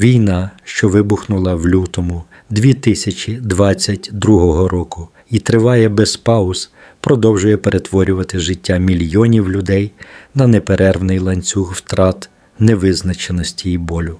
Війна, що вибухнула в лютому 2022 року і триває без пауз, продовжує перетворювати життя мільйонів людей на неперервний ланцюг втрат, невизначеності і болю.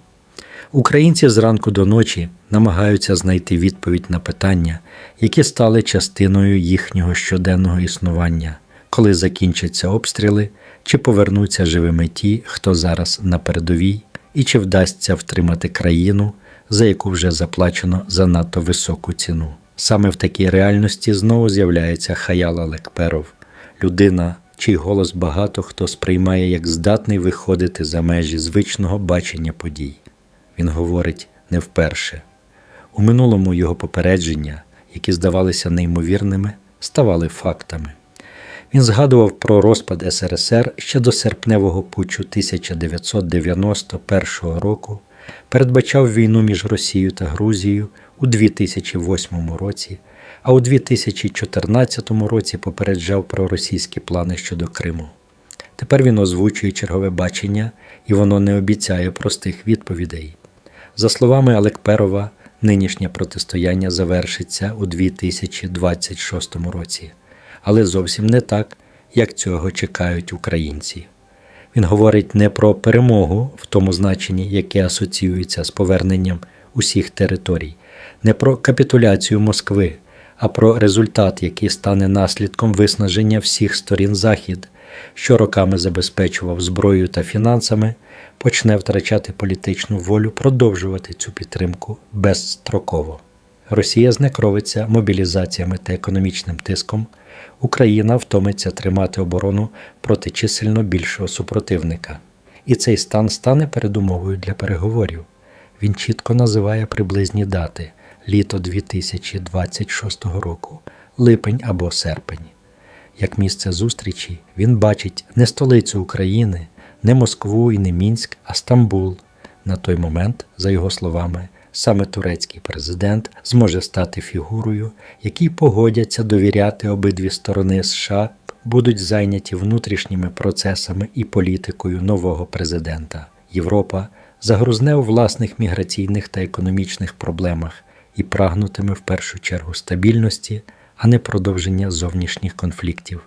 Українці зранку до ночі намагаються знайти відповідь на питання, які стали частиною їхнього щоденного існування, коли закінчаться обстріли, чи повернуться живими ті, хто зараз на передовій, і чи вдасться втримати країну, за яку вже заплачено занадто високу ціну. Саме в такій реальності знову з'являється Хаяла Лекперов, людина, чий голос багато хто сприймає як здатний виходити за межі звичного бачення подій. Він говорить не вперше. У минулому його попередження, які здавалися неймовірними, ставали фактами. Він згадував про розпад СРСР ще до серпневого путчу 1991 року, передбачав війну між Росією та Грузією у 2008 році, а у 2014 році попереджав про російські плани щодо Криму. Тепер він озвучує чергове бачення, і воно не обіцяє простих відповідей. За словами Алекперова, нинішнє протистояння завершиться у 2026 році, але зовсім не так, як цього чекають українці. Він говорить не про перемогу в тому значенні, яке асоціюється з поверненням усіх територій, не про капітуляцію Москви, а про результат, який стане наслідком виснаження всіх сторін Захід, що роками забезпечував зброєю та фінансами, почне втрачати політичну волю продовжувати цю підтримку безстроково. Росія знекровиться мобілізаціями та економічним тиском. Україна втомиться тримати оборону проти чисельно більшого супротивника. І цей стан стане передумовою для переговорів. Він чітко називає приблизні дати літо 2026 року, липень або серпень. Як місце зустрічі він бачить не столицю України, не Москву і не Мінськ, а Стамбул. На той момент, за його словами, саме турецький президент зможе стати фігурою, якій погодяться довіряти обидві сторони США, будуть зайняті внутрішніми процесами і політикою нового президента. Європа загрузне у власних міграційних та економічних проблемах і прагнутиме в першу чергу стабільності, а не продовження зовнішніх конфліктів.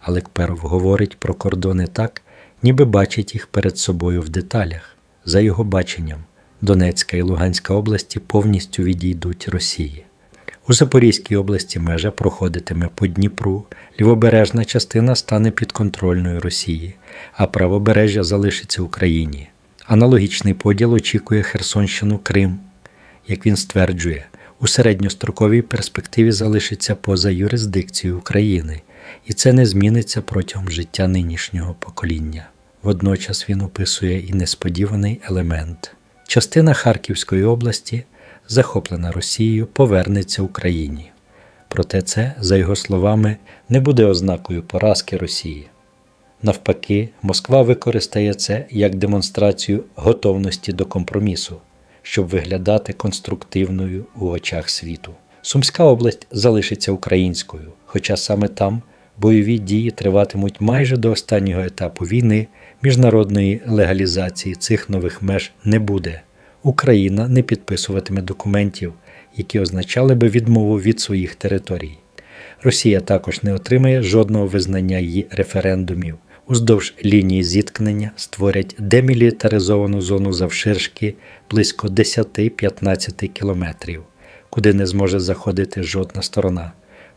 Але Кперов говорить про кордони так, ніби бачить їх перед собою в деталях. За його баченням, Донецька і Луганська області повністю відійдуть Росії. У Запорізькій області межа проходитиме по Дніпру, лівобережна частина стане підконтрольною Росії, а правобережжя залишиться Україні. Аналогічний поділ очікує Херсонщину Крим. Як він стверджує, у середньостроковій перспективі залишиться поза юрисдикцією України, і це не зміниться протягом життя нинішнього покоління. Водночас він описує і несподіваний елемент. Частина Харківської області, захоплена Росією, повернеться Україні. Проте це, за його словами, не буде ознакою поразки Росії. Навпаки, Москва використає це як демонстрацію готовності до компромісу, щоб виглядати конструктивною у очах світу. Сумська область залишиться українською, хоча саме там бойові дії триватимуть майже до останнього етапу війни, міжнародної легалізації цих нових меж не буде. Україна не підписуватиме документів, які означали би відмову від своїх територій. Росія також не отримає жодного визнання її референдумів. Уздовж лінії зіткнення створять демілітаризовану зону завширшки близько 10-15 кілометрів, куди не зможе заходити жодна сторона.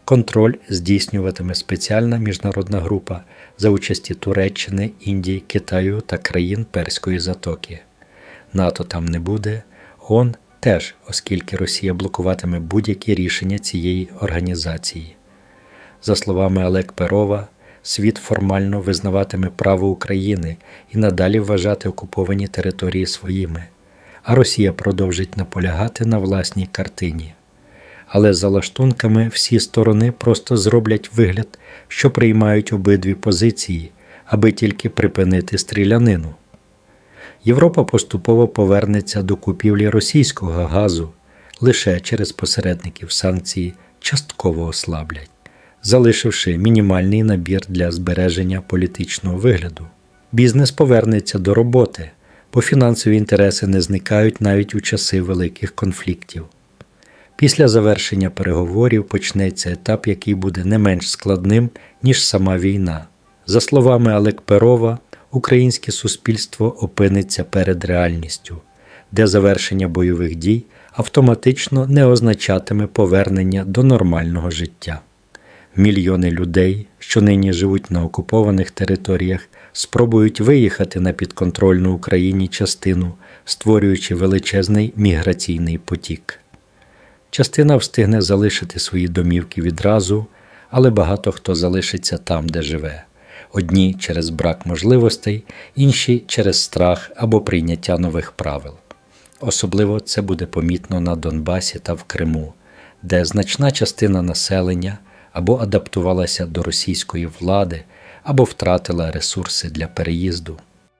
Контроль здійснюватиме спеціальна міжнародна група за участі Туреччини, Індії, Китаю та країн Перської затоки. НАТО там не буде, ООН теж, оскільки Росія блокуватиме будь-які рішення цієї організації. За словами Олег Перова, світ формально визнаватиме право України і надалі вважати окуповані території своїми, а Росія продовжить наполягати на власній картині. Але за лаштунками всі сторони просто зроблять вигляд, що приймають обидві позиції, аби тільки припинити стрілянину. Європа поступово повернеться до купівлі російського газу лише через посередників санкції частково ослаблять, залишивши мінімальний набір для збереження політичного вигляду. Бізнес повернеться до роботи, бо фінансові інтереси не зникають навіть у часи великих конфліктів. Після завершення переговорів почнеться етап, який буде не менш складним, ніж сама війна. За словами Олег Перова, українське суспільство опиниться перед реальністю, де завершення бойових дій автоматично не означатиме повернення до нормального життя. Мільйони людей, що нині живуть на окупованих територіях, спробують виїхати на підконтрольну Україні частину, створюючи величезний міграційний потік. Частина встигне залишити свої домівки відразу, але багато хто залишиться там, де живе. Одні через брак можливостей, інші через страх або прийняття нових правил. Особливо це буде помітно на Донбасі та в Криму, де значна частина населення або адаптувалася до російської влади, або втратила ресурси для переїзду.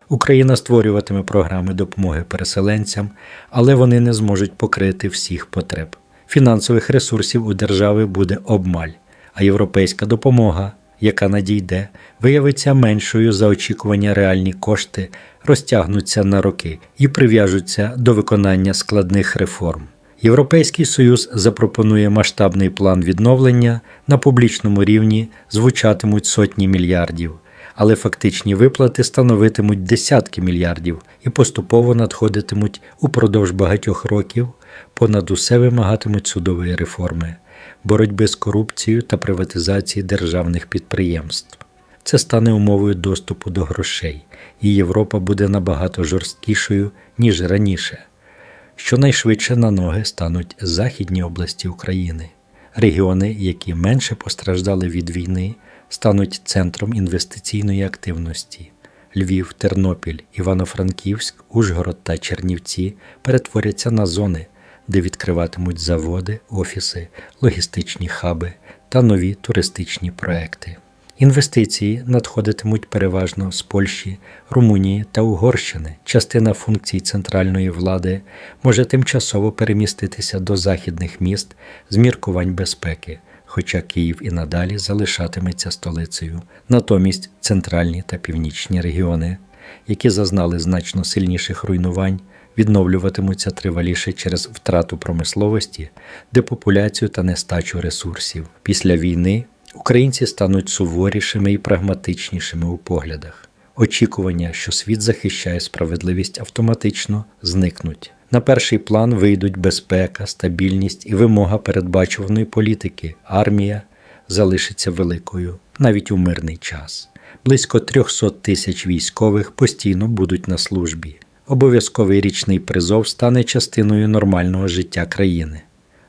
Україна створюватиме програми допомоги переселенцям, але вони не зможуть покрити всіх потреб. Фінансових ресурсів у держави буде обмаль, а європейська допомога, яка надійде, виявиться меншою за очікування реальні кошти, розтягнуться на роки і прив'яжуться до виконання складних реформ. Європейський Союз запропонує масштабний план відновлення на публічному рівні звучатимуть сотні мільярдів, але фактичні виплати становитимуть десятки мільярдів і поступово надходитимуть упродовж багатьох років, понад усе вимагатимуть судової реформи, боротьби з корупцією та приватизації державних підприємств. Це стане умовою доступу до грошей, і Європа буде набагато жорсткішою, ніж раніше. Щонайшвидше на ноги стануть західні області України. Регіони, які менше постраждали від війни, стануть центром інвестиційної активності. Львів, Тернопіль, Івано-Франківськ, Ужгород та Чернівці перетворяться на зони, де відкриватимуть заводи, офіси, логістичні хаби та нові туристичні проекти. Інвестиції надходитимуть переважно з Польщі, Румунії та Угорщини. Частина функцій центральної влади може тимчасово переміститися до західних міст з міркувань безпеки, хоча Київ і надалі залишатиметься столицею. Натомість центральні та північні регіони, які зазнали значно сильніших руйнувань, відновлюватимуться триваліше через втрату промисловості, депопуляцію та нестачу ресурсів. Після війни українці стануть суворішими і прагматичнішими у поглядах. Очікування, що світ захищає справедливість, автоматично зникнуть. На перший план вийдуть безпека, стабільність і вимога передбачуваної політики. Армія залишиться великою навіть у мирний час. Близько 300 тисяч військових постійно будуть на службі. Обов'язковий річний призов стане частиною нормального життя країни.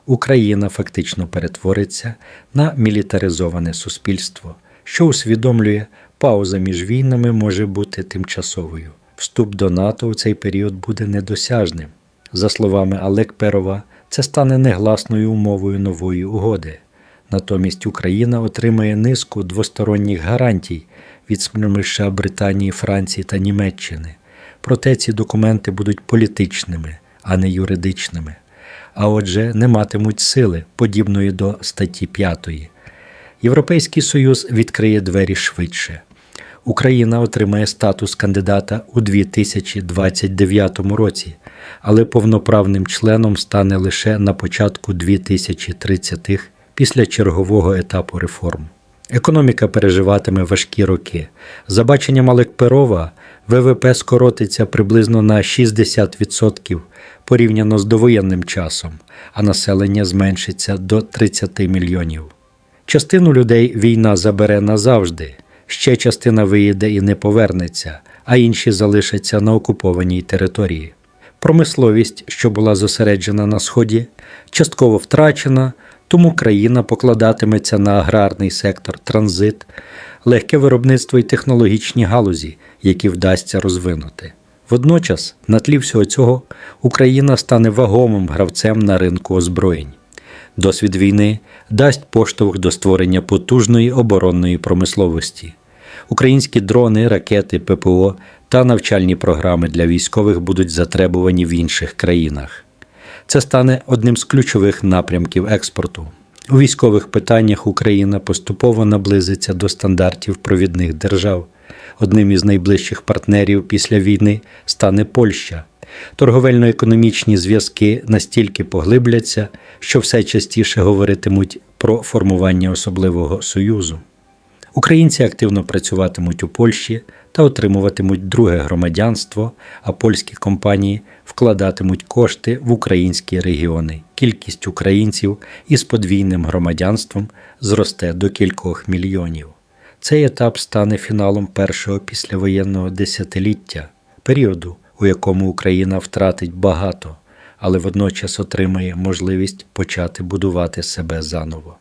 Україна фактично перетвориться на мілітаризоване суспільство, що усвідомлює, пауза між війнами може бути тимчасовою. Вступ до НАТО у цей період буде недосяжним. За словами Олег Перова, це стане негласною умовою нової угоди. Натомість Україна отримає низку двосторонніх гарантій від США, Британії, Франції та Німеччини. Проте ці документи будуть політичними, а не юридичними а отже, не матимуть сили, подібної до статті 5. Європейський Союз відкриє двері швидше. Україна отримає статус кандидата у 2029 році, але повноправним членом стане лише на початку 2030-х після чергового етапу реформ. Економіка переживатиме важкі роки. За баченням Олег Перова, ВВП скоротиться приблизно на 60% порівняно з довоєнним часом, а населення зменшиться до 30 мільйонів. Частину людей війна забере назавжди, ще частина виїде і не повернеться, а інші залишаться на окупованій території. Промисловість, що була зосереджена на Сході, частково втрачена, тому країна покладатиметься на аграрний сектор, транзит, легке виробництво і технологічні галузі, які вдасться розвинути. Водночас, на тлі всього цього, Україна стане вагомим гравцем на ринку озброєнь. Досвід війни дасть поштовх до створення потужної оборонної промисловості. Українські дрони, ракети, ППО та навчальні програми для військових будуть затребувані в інших країнах. Це стане одним з ключових напрямків експорту. У військових питаннях Україна поступово наблизиться до стандартів провідних держав. Одним із найближчих партнерів після війни стане Польща. Торговельно-економічні зв'язки настільки поглибляться, що все частіше говоритимуть про формування особливого союзу. Українці активно працюватимуть у Польщі та отримуватимуть друге громадянство, а польські компанії вкладатимуть кошти в українські регіони. Кількість українців із подвійним громадянством зросте до кількох мільйонів. Цей етап стане фіналом першого післявоєнного десятиліття, періоду, у якому Україна втратить багато, але водночас отримає можливість почати будувати себе заново.